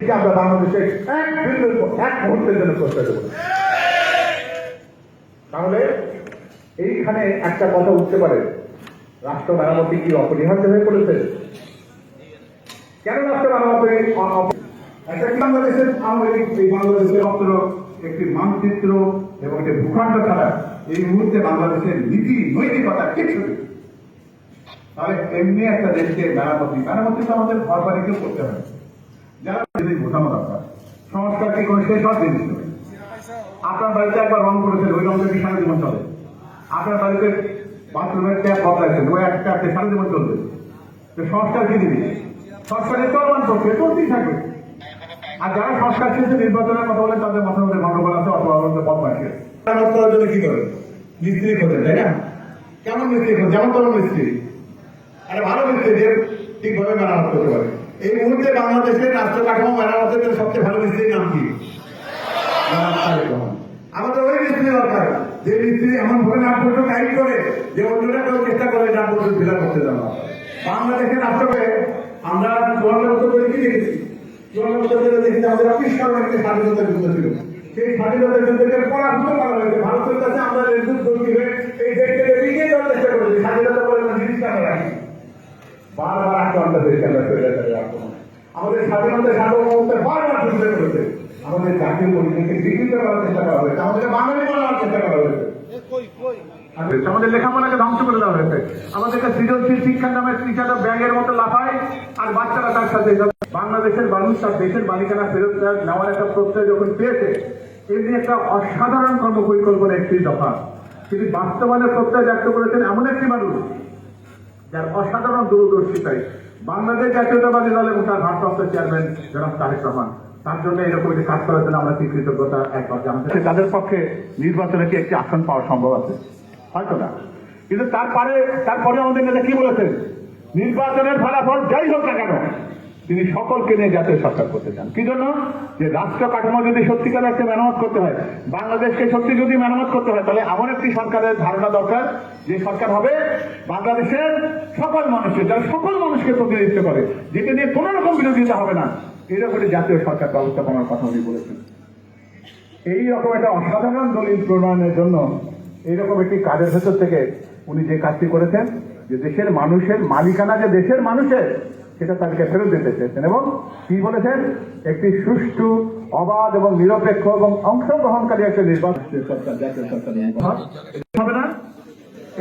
আমরা বাংলাদেশে এক বিন্দু এক মুহূর্তের জন্য দেবো। তাহলে এইখানে একটা কথা উঠতে পারে। রাষ্ট্র মেরামতি কি অপরিহার্য হয়ে পড়েছে? কেন রাষ্ট্র মেরামতি একটা বাংলাদেশের এই বাংলাদেশের মাত্র একটি মানচিত্র এবং একটি ভূখণ্ড ছাড়া এই মুহূর্তে বাংলাদেশের নীতি নৈতিকতা কিছু। তাহলে এমনি একটা দেশকে মেরামতি মেরামতি তো আমাদের ঘর বাড়িকেও করতে হবে। যারা বোঝানো দরকার সংস্কার কি কোনো শেষ হওয়ার জিনিস আপনার বাড়িতে একবার রং করেছেন, ওই রঙের কি সারা জীবন চলে? আপনার বাড়িতে বাথরুমের ট্যাপ বদলাইছেন, ওই একটা সারা জীবন চলবে। সংস্কার কি দিবি সংস্কারের চলমান প্রক্রিয়া চলতেই থাকবে আর যারা সংস্কার শেষে নির্বাচনের কথা বলেন, তাদের মাথার মধ্যে গন্ডগোল আছে, অথবা আমাদের পথ মেরামত করার জন্য কি করেন মিস্ত্রি খোঁজেন তাই না? কেমন মিস্ত্রি খোঁজ? যেমন তেমন মিস্ত্রি। আরে ভালো মিস্ত্রি যে ঠিকভাবে মেরামত করতে পারে। এই মুহূর্তে বাংলাদেশের রাষ্ট্র কাঠামো মেরামতের জন্য সবচেয়ে ভালো মিস্ত্রির নাম কি? আমাদের ওই মিস্ত্রি দরকার। যে মিস্ত্রি এমন ভাবে নাম পর্যন্ত টাইট করে যে অন্যরা কেউ চেষ্টা করে নাম পর্যন্ত ফিল করতে দেওয়া বাংলাদেশের রাষ্ট্রকে আমরা চুয়ান্ন বছর ধরে কি দেখেছি? চুয়ান্ন বছর ধরে দেখেছি আমাদের অফিস কারণে স্বাধীনতার যুদ্ধ ছিল। সেই স্বাধীনতার যুদ্ধকে পরাভূত করা হয়েছে, ভারতের কাছে আমরা রেন্দুর দর্জি হয়ে এই দেশকে এগিয়ে যাওয়ার চেষ্টা করেছি, স্বাধীনতা বলে জিনিসটা আমরা রাখি বারবার আক্রান্ত হয়েছে, আমরা আমাদের স্বাধীনতা সার্বভৌমত্বে বারবার যুদ্ধ করেছে। আমাদের জাতীয় পরিচয়কে বিকৃত করার চেষ্টা করা হয়েছে। আমাদেরকে বাঙালি বানানোর চেষ্টা করা হয়েছে। আমাদের লেখাপড়াকে ধ্বংস করে দেওয়া হয়েছে। আমাদেরকে সৃজনশীল শিক্ষার নামে টিচাররা ব্যাগের মতো লাফায় আর বাচ্চারা তার সাথে বাংলাদেশের মানুষ তার দেশের মালিকানা ফেরত নেওয়ার একটা প্রত্যয় যখন পেয়েছে এমনি একটা অসাধারণ কর্মপরিকল্পনা একটি দফা। তিনি বাস্তবায়নে প্রত্যয় ব্যক্ত করেছেন এমন একটি মানুষ, যার অসাধারণ দূরদর্শিতায় বাংলাদেশ জাতীয়তাবাদী দল এবং তার ভারপ্রাপ্ত চেয়ারম্যান জনাব তারেক রহমান। তার জন্য এরকম একটি কাজ করার জন্য আমরা কি কৃতজ্ঞতা একবার জানাতে তাদের পক্ষে নির্বাচনে কি একটি আসন পাওয়া সম্ভব আছে? হয়তো না। কিন্তু তারপরে তারপরে আমাদের নেতা কি বলেছেন? নির্বাচনের ফলাফল যাই হোক না কেন তিনি সকলকে নিয়ে জাতীয় সরকার করতে চান। কি জন্য? যে রাষ্ট্র কাঠামো যদি সত্যিকার একটা মেরামত করতে হয়, বাংলাদেশকে সত্যি যদি মেরামত করতে হয়, তাহলে এমন একটি সরকারের ধারণা দরকার, যে সরকার হবে বাংলাদেশের সকল মানুষের, যারা সকল মানুষকে প্রতিনিধিত্ব করে, যেটা নিয়ে কোন রকম বিরোধিতা হবে না। এরকম জাতীয় সরকার ব্যবস্থাপনার কথা উনি বলেছেন। এই রকম একটা অসাধারণ দলিল প্রণয়নের জন্য এইরকম একটি কাজের ভেতর থেকে উনি যে কাজটি করেছেন, যে দেশের মানুষের মালিকানা যে দেশের মানুষের সেটা তাদেরকে ফেরত দিতে চেয়েছেন এবং কি বলেছেন? একটি সুষ্ঠু অবাধ এবং নিরপেক্ষ এবং অংশগ্রহণকারী একটা নির্বাচন। হবে না।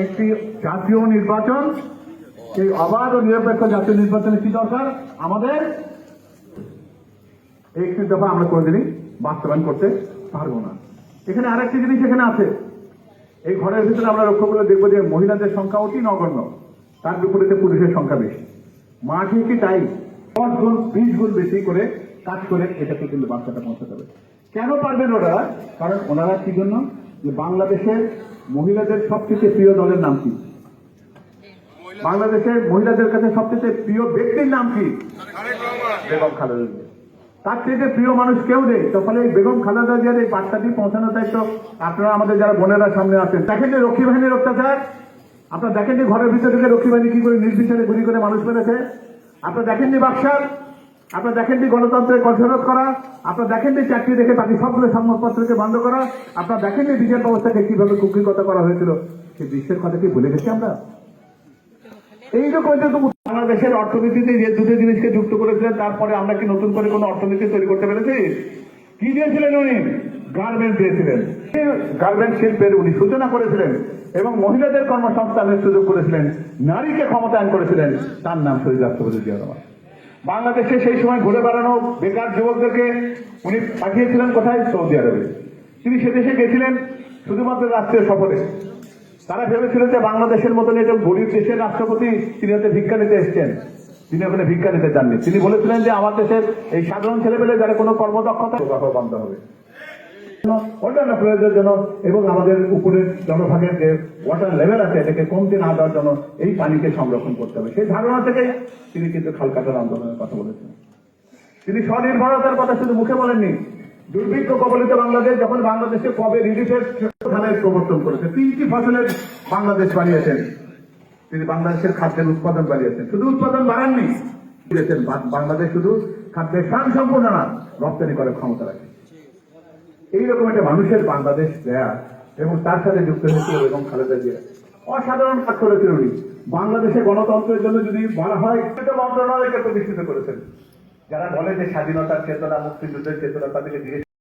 একটি জাতীয় নির্বাচন এই অবাধ ও নিরপেক্ষ জাতীয় নির্বাচনে কি দরকার? আমাদের একটি দফা আমরা কোনোদিনই বাস্তবায়ন করতে পারব না। এখানে আরেকটি জিনিস এখানে আছে। এই ঘরের ভিতরে আমরা লক্ষ্য করে দেখব যে মহিলাদের সংখ্যা অতি নগণ্য। তার বিপরীতে পুরুষের সংখ্যা বেশি। মাঠে কি তাই? দশ গুণ, বিশ গুণ বেশি করে কাজ করে এটাকে কিন্তু বার্তাটা পৌঁছাতে হবে। কেন পারবেন ওনারা কারণ ওনারা কি জন্য? যে বাংলাদেশের মহিলাদের সবচেয়ে প্রিয় দলের নাম কি? বাংলাদেশের মহিলাদের কাছে সবচেয়ে প্রিয় ব্যক্তির নাম কি? বেগম খালেদা জিয়া। তার থেকে প্রিয় মানুষ কেউ নেই। তো ফলে এই বেগম খালেদা জিয়ার এই বার্তাটি পৌঁছানোর দায়িত্ব আপনারা আমাদের যারা বোনেরা সামনে আছেন। দেখেন যে রক্ষী বাহিনীর অত্যাচার। আপনারা দেখেননি ঘরের ভিতরে রক্ষী বাহিনী কি করে নির্বিচারে গুলি করে মানুষ মেরেছে? আপনারা দেখেননি বাক্সার? আপনারা দেখেননি গণতন্ত্রের কঠোরত করা? আপনারা দেখেননি চাকরি দেখে বাকি সবগুলো সংবাদপত্রকে বন্ধ করা? আপনারা দেখেননি বিচার ব্যবস্থাকে কীভাবে কুক্ষিগত করা হয়েছিল? সেই বিশ্বের কথা কি ভুলে গেছি আমরা? এইরকম বাংলাদেশের অর্থনীতিতে যে দুটো জিনিসকে যুক্ত করেছিলেন, তারপরে আমরা কি নতুন করে কোনো অর্থনীতি তৈরি করতে পেরেছি? কি দিয়েছিলেন উনি? গার্মেন্ট দিয়েছিলেন। গার্মেন্ট শিল্পের উনি সূচনা করেছিলেন। এবং মহিলাদের কর্মসংস্থানের সুযোগ করেছিলেন, নারীকে ক্ষমতায়ন করেছিলেন, তার নাম শহীদ রাষ্ট্রপতি জিয়া রহমান। বাংলাদেশে সেই সময় ঘুরে বেড়ানো বেকার যুবকদেরকে উনি পাঠিয়েছিলেন কোথায়? সৌদি আরবে। তিনি সে দেশে গেছিলেন শুধুমাত্র রাষ্ট্রীয় সফরে। তারা ভেবেছিলেন যে বাংলাদেশের মতন একজন গরিব দেশের রাষ্ট্রপতি তিনি হয়তো ভিক্ষা নিতে এসছেন। তিনি ওখানে ভিক্ষা নিতে চাননি তিনি বলেছিলেন যে আমার দেশের এই সাধারণ ছেলেপেলে যারা কোনো কর্মদক্ষতা বন্ধ হবে। অন্যান্য প্রয়োজনের জন্য এবং আমাদের উপরের জনভাগের যে ওয়াটার লেভেল আছে, এটাকে কমতে না দেওয়ার জন্য এই পানিকে সংরক্ষণ করতে হবে। সেই ধারণা থেকে তিনি কিন্তু খালকাটার আন্দোলনের কথা বলেছেন। তিনি স্বনির্ভরতার কথা শুধু মুখে বলেননি। দুর্ভিক্ষ কবলিত বাংলাদেশ যখন বাংলাদেশে কবে রিলিফের ধানের প্রবর্তন করেছে, তিনটি ফসলের বাংলাদেশ বানিয়েছেন। তিনি বাংলাদেশের খাদ্যের উৎপাদন বাড়িয়েছেন। শুধু উৎপাদন বাড়াননি। বাংলাদেশ শুধু খাদ্যের সম্পূর্ণ না, রপ্তানি করার ক্ষমতা রাখে এইরকম একটা মানুষের বাংলাদেশ দেয়া এবং তার সাথে যুক্ত হয়েছিল এবং খালেদা জিয়া। অসাধারণ কাজ করেছিল উনি। বাংলাদেশে গণতন্ত্রের জন্য যদি বলা হয় মন্ত্রণালয়কে প্রতিষ্ঠিত করেছেন। যারা বলে যে স্বাধীনতার চেতনা, মুক্তিযুদ্ধের চেতনা, তাদেরকে